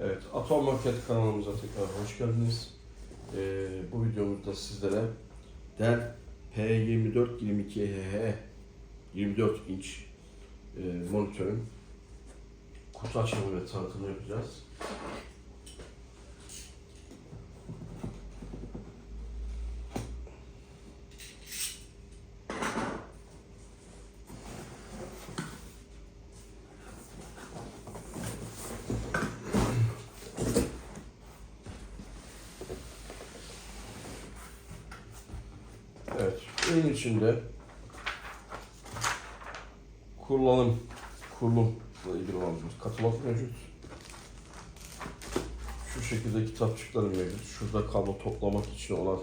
Evet, Atom Market kanalımıza tekrar hoş geldiniz. Ee, bu videomuzda sizlere Dell P24 22HH 24 inç e, monitörün kutu açımı ve tanıtımını yapacağız. Ürün içinde kullanım, kurulumla ilgili olan bir katalog mevcut. Şu şekilde kitapçıkları mevcut. Şurada kablo toplamak için olan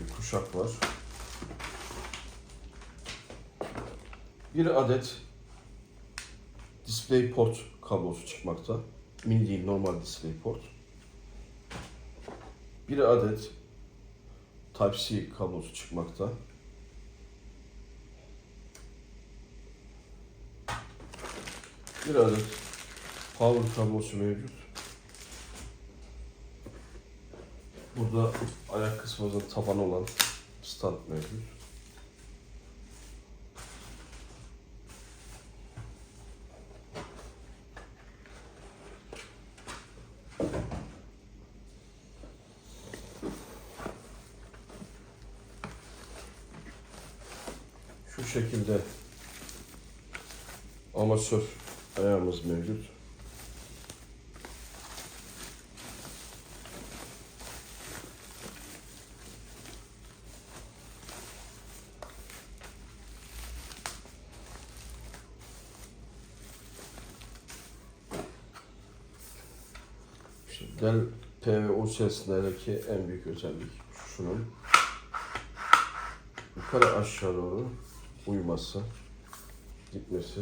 bir kuşak var. Bir adet DisplayPort kablosu çıkmakta. Mini değil, normal DisplayPort. Bir adet Type-C kablosu çıkmakta. Bir adet power kablosu mevcut. Burada ayak kısmımızın tabanı olan stand mevcut. Şu şekilde. Amasör ayağımız mevcut. İşte Dell PVO serisindeki en büyük özellik şunun. Yukarı aşağı doğru uyuması, gitmesi.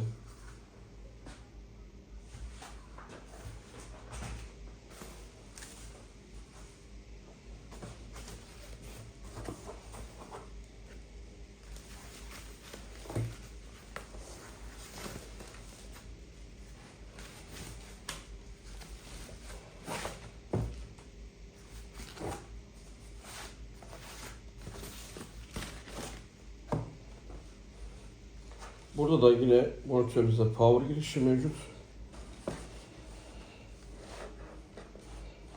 Burada da yine monitörümüzde power girişi mevcut.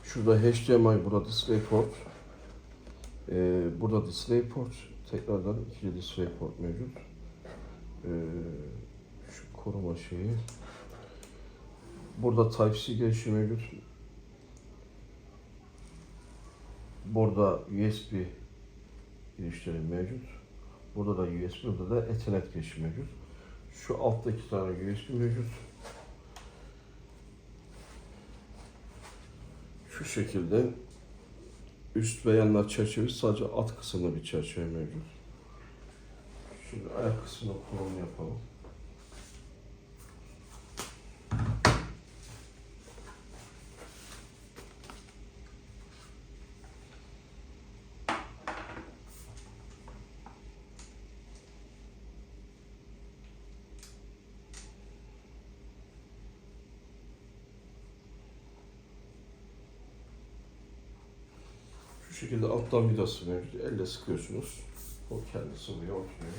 Şurada HDMI, burada DisplayPort. Ee, burada DisplayPort. Tekrardan ikili DisplayPort mevcut. Ee, şu koruma şeyi. Burada Type-C girişi mevcut. Burada USB girişleri mevcut. Burada da USB, burada da Ethernet girişi mevcut. Şu altta iki tane USB mevcut. Şu şekilde üst ve yanlar çerçevesi sadece alt kısımda bir çerçeve mevcut. Şimdi ayak kısmına kurulum yapalım. Şekilde alttan vidası mevcut. Elle sıkıyorsunuz. O kendi sıvıya oturuyor.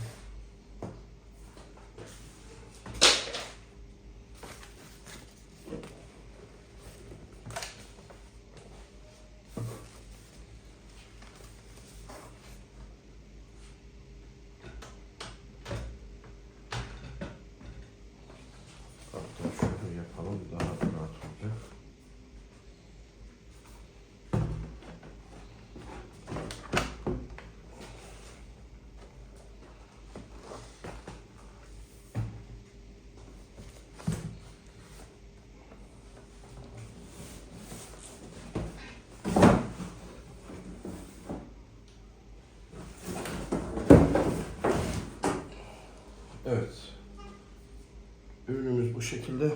Bu şekilde.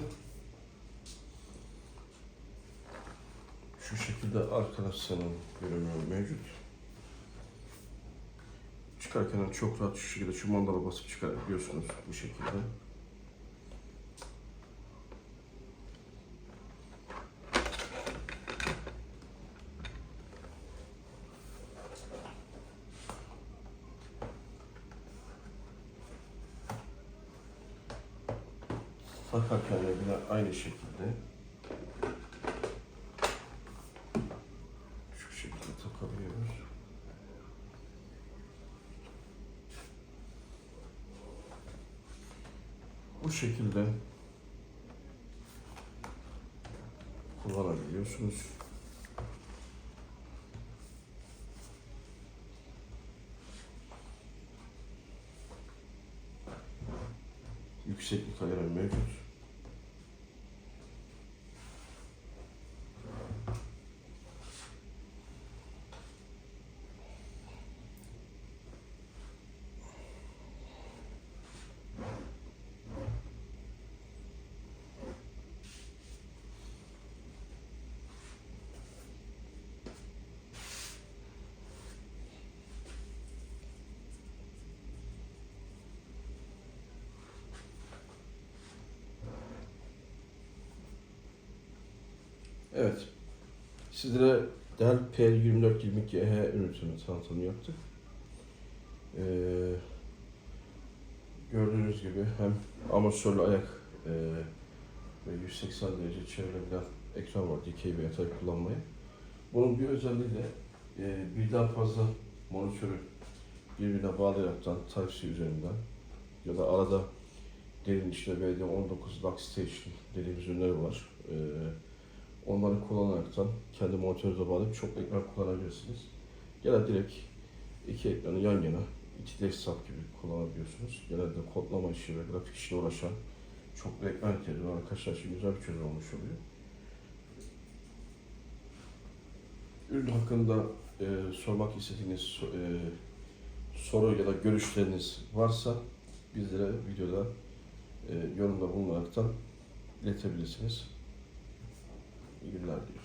Şu şekilde arkadaşlarının ürünü mevcut. Çıkarken çok rahat şu şekilde şu mandala basıp çıkarabiliyorsunuz bu şekilde. Takarken de yine aynı şekilde şu şekilde takabiliyoruz. Bu şekilde kullanabiliyorsunuz. Yükseklik ayarı mevcut. Evet. Sizlere Dell P2422EH ünitünün tanıtımını yaptık. Ee, gördüğünüz gibi hem amatörlü ayak e, ve 180 derece çevrilebilen ekran var dikey ve yatay kullanmaya. Bunun bir özelliği de e, birden fazla monitörü birbirine bağlayaraktan Type-C üzerinden ya da arada derin içinde VD19 Lux Station dediğimiz ürünleri var. Ee, Onları kullanaraktan kendi monitörünüze bağlayıp çok ekran kullanabilirsiniz. Ya da direkt iki ekranı yan yana iki desktop gibi kullanabiliyorsunuz. Genelde kodlama işi ve grafik işine uğraşan çok ekran ihtiyacı olan arkadaşlar için güzel bir çözüm olmuş oluyor. Ürün hakkında e, sormak istediğiniz e, soru ya da görüşleriniz varsa bizlere videoda e, yorumda bulunaraktan iletebilirsiniz. You're it.